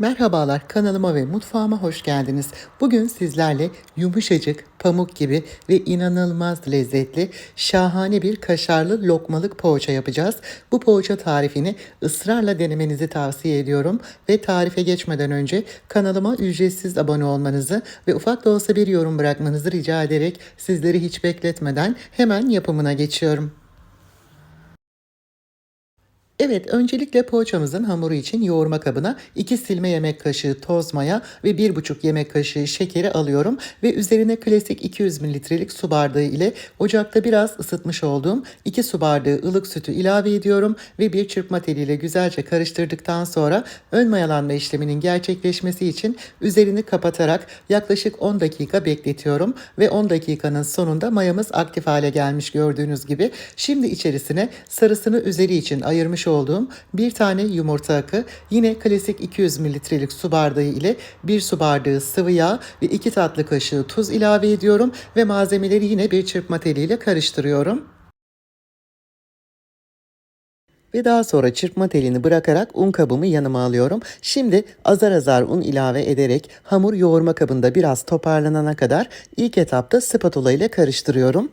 Merhabalar kanalıma ve mutfağıma hoş geldiniz. Bugün sizlerle yumuşacık, pamuk gibi ve inanılmaz lezzetli, şahane bir kaşarlı lokmalık poğaça yapacağız. Bu poğaça tarifini ısrarla denemenizi tavsiye ediyorum ve tarife geçmeden önce kanalıma ücretsiz abone olmanızı ve ufak da olsa bir yorum bırakmanızı rica ederek sizleri hiç bekletmeden hemen yapımına geçiyorum. Evet, öncelikle poğaçamızın hamuru için yoğurma kabına 2 silme yemek kaşığı toz maya ve 1,5 yemek kaşığı şekeri alıyorum ve üzerine klasik 200 mililitrelik su bardağı ile ocakta biraz ısıtmış olduğum 2 su bardağı ılık sütü ilave ediyorum ve bir çırpma teliyle güzelce karıştırdıktan sonra ön mayalanma işleminin gerçekleşmesi için üzerini kapatarak yaklaşık 10 dakika bekletiyorum ve 10 dakikanın sonunda mayamız aktif hale gelmiş gördüğünüz gibi. Şimdi içerisine sarısını üzeri için ayırmış olduğum bir tane yumurta akı, yine klasik 200 mililitrelik su bardağı ile bir su bardağı sıvı yağ ve 2 tatlı kaşığı tuz ilave ediyorum ve malzemeleri yine bir çırpma teliyle karıştırıyorum. Ve daha sonra çırpma telini bırakarak un kabımı yanıma alıyorum. Şimdi azar azar un ilave ederek hamur yoğurma kabında biraz toparlanana kadar ilk etapta spatula ile karıştırıyorum.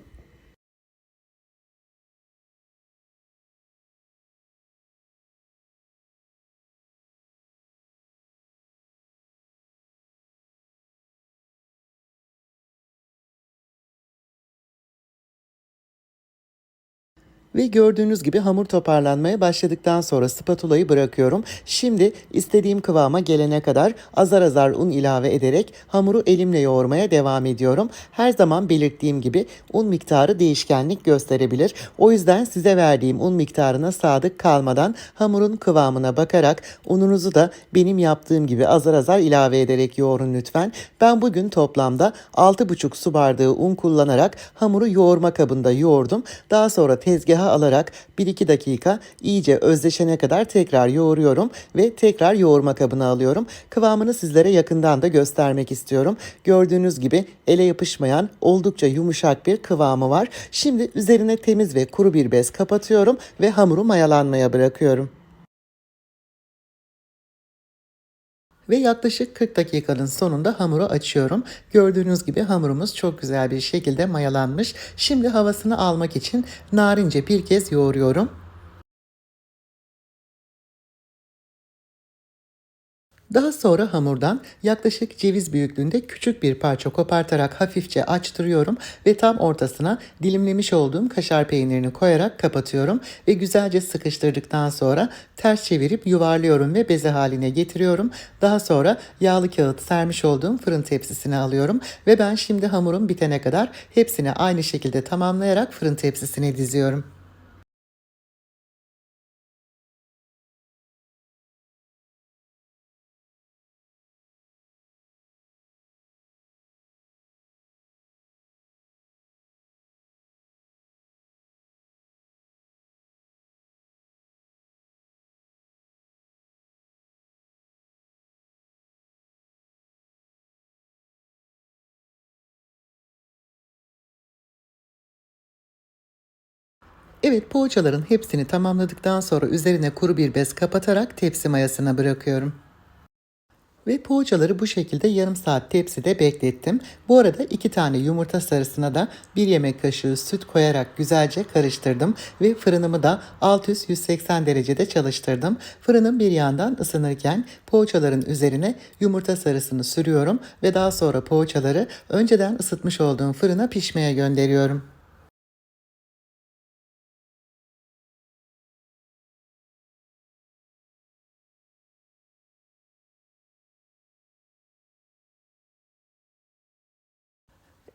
Ve gördüğünüz gibi hamur toparlanmaya başladıktan sonra spatulayı bırakıyorum. Şimdi istediğim kıvama gelene kadar azar azar un ilave ederek hamuru elimle yoğurmaya devam ediyorum. Her zaman belirttiğim gibi un miktarı değişkenlik gösterebilir. O yüzden size verdiğim un miktarına sadık kalmadan hamurun kıvamına bakarak ununuzu da benim yaptığım gibi azar azar ilave ederek yoğurun lütfen. Ben bugün toplamda 6,5 su bardağı un kullanarak hamuru yoğurma kabında yoğurdum. Daha sonra tezgaha alarak 1-2 dakika iyice özleşene kadar tekrar yoğuruyorum ve tekrar yoğurma kabına alıyorum. Kıvamını sizlere yakından da göstermek istiyorum. Gördüğünüz gibi ele yapışmayan oldukça yumuşak bir kıvamı var. Şimdi üzerine temiz ve kuru bir bez kapatıyorum ve hamuru mayalanmaya bırakıyorum. Ve yaklaşık 40 dakikanın sonunda hamuru açıyorum. Gördüğünüz gibi hamurumuz çok güzel bir şekilde mayalanmış. Şimdi havasını almak için narince bir kez yoğuruyorum. Daha sonra hamurdan yaklaşık ceviz büyüklüğünde küçük bir parça kopartarak hafifçe açtırıyorum ve tam ortasına dilimlemiş olduğum kaşar peynirini koyarak kapatıyorum ve güzelce sıkıştırdıktan sonra ters çevirip yuvarlıyorum ve beze haline getiriyorum. Daha sonra yağlı kağıt sermiş olduğum fırın tepsisine alıyorum ve ben şimdi hamurum bitene kadar hepsini aynı şekilde tamamlayarak fırın tepsisine diziyorum. Evet poğaçaların hepsini tamamladıktan sonra üzerine kuru bir bez kapatarak tepsi mayasına bırakıyorum. Ve poğaçaları bu şekilde yarım saat tepside beklettim. Bu arada iki tane yumurta sarısına da bir yemek kaşığı süt koyarak güzelce karıştırdım. Ve fırınımı da alt üst 180 derecede çalıştırdım. Fırının bir yandan ısınırken poğaçaların üzerine yumurta sarısını sürüyorum. Ve daha sonra poğaçaları önceden ısıtmış olduğum fırına pişmeye gönderiyorum.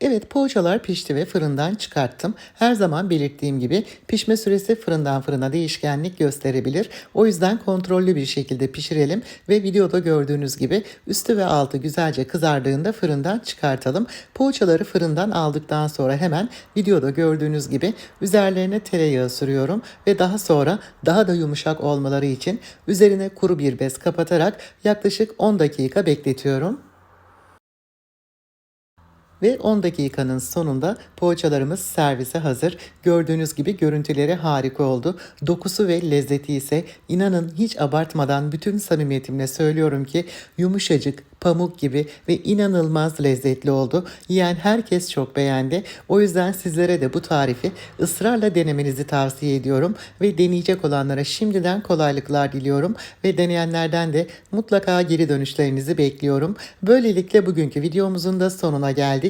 Evet poğaçalar pişti ve fırından çıkarttım. Her zaman belirttiğim gibi pişme süresi fırından fırına değişkenlik gösterebilir. O yüzden kontrollü bir şekilde pişirelim ve videoda gördüğünüz gibi üstü ve altı güzelce kızardığında fırından çıkartalım. Poğaçaları fırından aldıktan sonra hemen videoda gördüğünüz gibi üzerlerine tereyağı sürüyorum ve daha sonra daha da yumuşak olmaları için üzerine kuru bir bez kapatarak yaklaşık 10 dakika bekletiyorum. Ve 10 dakikanın sonunda poğaçalarımız servise hazır. Gördüğünüz gibi görüntüleri harika oldu. Dokusu ve lezzeti ise inanın hiç abartmadan bütün samimiyetimle söylüyorum ki yumuşacık, pamuk gibi ve inanılmaz lezzetli oldu. Yiyen herkes çok beğendi. O yüzden sizlere de bu tarifi ısrarla denemenizi tavsiye ediyorum ve deneyecek olanlara şimdiden kolaylıklar diliyorum ve deneyenlerden de mutlaka geri dönüşlerinizi bekliyorum. Böylelikle bugünkü videomuzun da sonuna geldik.